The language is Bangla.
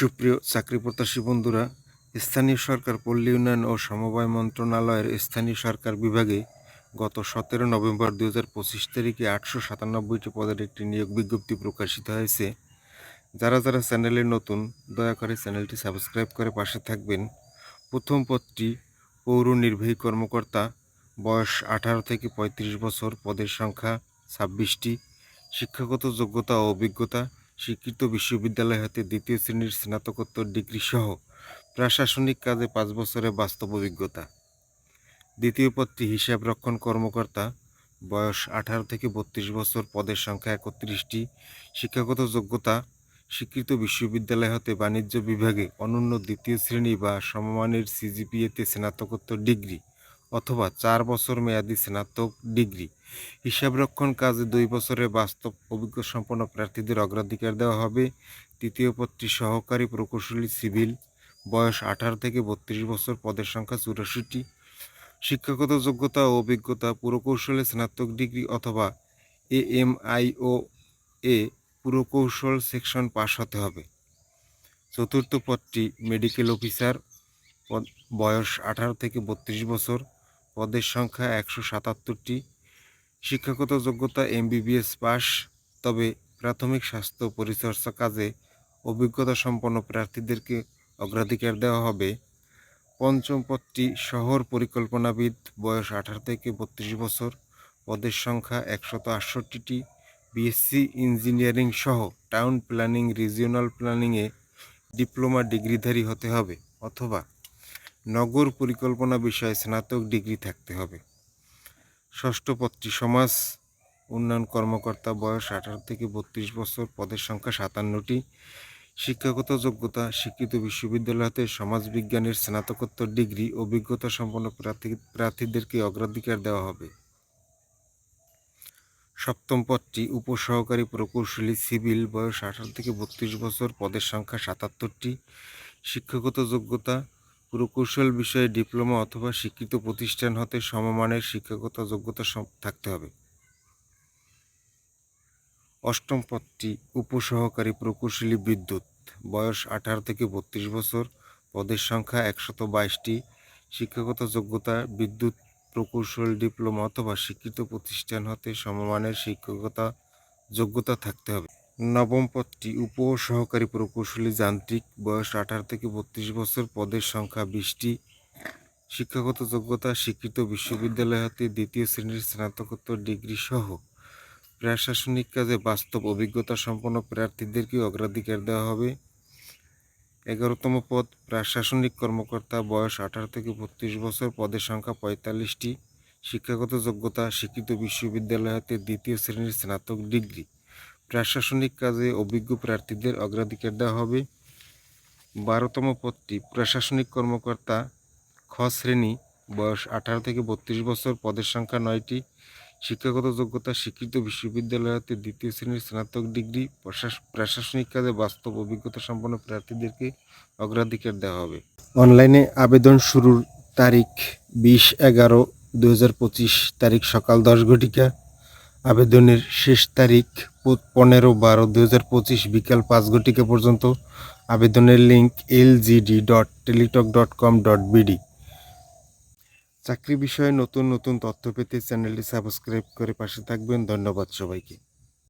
সুপ্রিয় চাকরি প্রত্যাশী বন্ধুরা, স্থানীয় সরকার পল্লী উন্নয়ন ও সমবায় মন্ত্রণালয়ের স্থানীয় সরকার বিভাগে গত সতেরো নভেম্বর দু হাজার পঁচিশ তারিখে আটশো সাতানব্বইটি পদের একটি নিয়োগ বিজ্ঞপ্তি প্রকাশিত হয়েছে। যারা যারা চ্যানেলে নতুন, দয়া করে চ্যানেলটি সাবস্ক্রাইব করে পাশে থাকবেন। প্রথম পদটি পৌর নির্বাহী কর্মকর্তা, বয়স আঠারো থেকে পঁয়ত্রিশ বছর, পদের সংখ্যা ছাব্বিশটি। শিক্ষাগত যোগ্যতা ও অভিজ্ঞতা স্বীকৃত বিশ্ববিদ্যালয় হতে দ্বিতীয় শ্রেণির স্নাতকোত্তর ডিগ্রি সহ প্রশাসনিক কাজে পাঁচ বছরের বাস্তব অভিজ্ঞতা। দ্বিতীয় পদটি হিসাব রক্ষণ কর্মকর্তা, বয়স আঠারো থেকে বত্রিশ বছর, পদের সংখ্যা একত্রিশটি, শিক্ষাগত যোগ্যতা, স্বীকৃত বিশ্ববিদ্যালয় হতে বাণিজ্য বিভাগে অনন্য দ্বিতীয় শ্রেণি বা সমমানের সিজিপিএতে স্নাতকোত্তর ডিগ্রি। অথবা চার বছর মেয়াদী স্নাতক ডিগ্রি। হিসাবরক্ষণ কাজে দুই বছরের বাস্তব অভিজ্ঞ সম্পন্ন প্রার্থীদের অগ্রাধিকার দেওয়া হবে। তৃতীয় পদটি সহকারী প্রকৌশলী সিভিল। বয়স আঠারো থেকে বত্রিশ বছর পদের সংখ্যা চুরাশিটি। শিক্ষাগত যোগ্যতা ও অভিজ্ঞতা পুরকৌশলে স্নাতক ডিগ্রি অথবা এএমআইও এ পুরকৌশল সেকশন পাশ হতে হবে। চতুর্থ পদটি মেডিকেল অফিসার। বয়স আঠারো থেকে বত্রিশ বছর। পদের সংখ্যা একশো সাতাত্তরটি। শিক্ষাগত যোগ্যতা এমবিবিএস পাস, তবে প্রাথমিক স্বাস্থ্য পরিচর্যা কাজে অভিজ্ঞতা সম্পন্ন প্রার্থীদেরকে অগ্রাধিকার দেওয়া হবে। পঞ্চম পদটি শহর পরিকল্পনাবিদ, বয়স আঠারো থেকে বত্রিশ বছর, পদের সংখ্যা একশত আটষট্টিটি। বিএসসি ইঞ্জিনিয়ারিং সহ টাউন প্ল্যানিং, রিজিওনাল প্ল্যানিংয়ে ডিপ্লোমা ডিগ্রিধারী হতে হবে, অথবা নগর পরিকল্পনা বিষয়ে স্নাতক ডিগ্রি থাকতে হবে। ষষ্ঠ পদটি সমাজ উন্নয়ন কর্মকর্তা বয়স আঠারো থেকে বত্রিশ বছর, পদের সংখ্যা সাতান্নটি। শিক্ষাগত যোগ্যতা, স্বীকৃত বিশ্ববিদ্যালয় হতে সমাজবিজ্ঞানের স্নাতকোত্তর ডিগ্রি, অভিজ্ঞতা সম্পন্ন প্রার্থী, প্রার্থীদেরকে অগ্রাধিকার দেওয়া হবে। সপ্তম পদটি উপসহকারী প্রকৌশলী সিভিল, বয়স আঠারো থেকে বত্রিশ বছর, পদের সংখ্যা সাতাত্তরটি। শিক্ষাগত যোগ্যতা প্রকৌশল বিষয়ে ডিপ্লোমা অথবা স্বীকৃত প্রতিষ্ঠান হতে সমমানের শিক্ষাগত যোগ্যতা থাকতে হবে। অষ্টম পদটি উপসহকারী প্রকৌশলী বিদ্যুৎ। বয়স আঠারো থেকে বত্রিশ বছর। পদের সংখ্যা একশত বাইশটি। শিক্ষাগত যোগ্যতা বিদ্যুৎ প্রকৌশল ডিপ্লোমা অথবা স্বীকৃত প্রতিষ্ঠান হতে সমমানের শিক্ষকতা যোগ্যতা থাকতে হবে। নবম পদটি উপ সহকারী প্রকৌশলী যান্ত্রিক বয়স আঠারো থেকে বত্রিশ বছর, পদের সংখ্যা বিশটি। শিক্ষাগত যোগ্যতা স্বীকৃত বিশ্ববিদ্যালয় হতে দ্বিতীয় শ্রেণির স্নাতকোত্তর ডিগ্রি সহ প্রশাসনিক কাজে বাস্তব অভিজ্ঞতা সম্পন্ন প্রার্থীদেরকে অগ্রাধিকার দেওয়া হবে। এগারোতম পদ, প্রশাসনিক কর্মকর্তা, বয়স আঠারো থেকে বত্রিশ বছর, পদের সংখ্যা পঁয়তাল্লিশটি। শিক্ষাগত যোগ্যতা স্বীকৃত বিশ্ববিদ্যালয় হতে দ্বিতীয় শ্রেণির স্নাতক ডিগ্রি। প্রশাসনিক কাজে অভিজ্ঞ প্রার্থীদের অগ্রাধিকার দেওয়া হবে। বারোতম পদটি প্রশাসনিক কর্মকর্তা খ শ্রেণি, বয়স আঠারো থেকে বত্রিশ বছর, পদের সংখ্যা নয়টি। শিক্ষাগত যোগ্যতা স্বীকৃত বিশ্ববিদ্যালয় হতে দ্বিতীয় শ্রেণির স্নাতক ডিগ্রি। প্রশাস- প্রশাসনিক কাজে বাস্তব অভিজ্ঞতা সম্পন্ন প্রার্থীদেরকে অগ্রাধিকার দেওয়া হবে। অনলাইনে আবেদন শুরুর তারিখ বিশ এগারো দু তারিখ সকাল দশ ঘটিকা। আবেদনের শেষ তারিখ পনেরো বারো দু হাজার পঁচিশ বিকাল পাঁচ ঘটিকা পর্যন্ত আবেদনের link L GD dot Teletalk dot com dot BD. চাকরি বিষয়ে নতুন নতুন তথ্য পেতে চ্যানেলটি সাবস্ক্রাইব করে পাশে থাকবেন। ধন্যবাদ সবাইকে।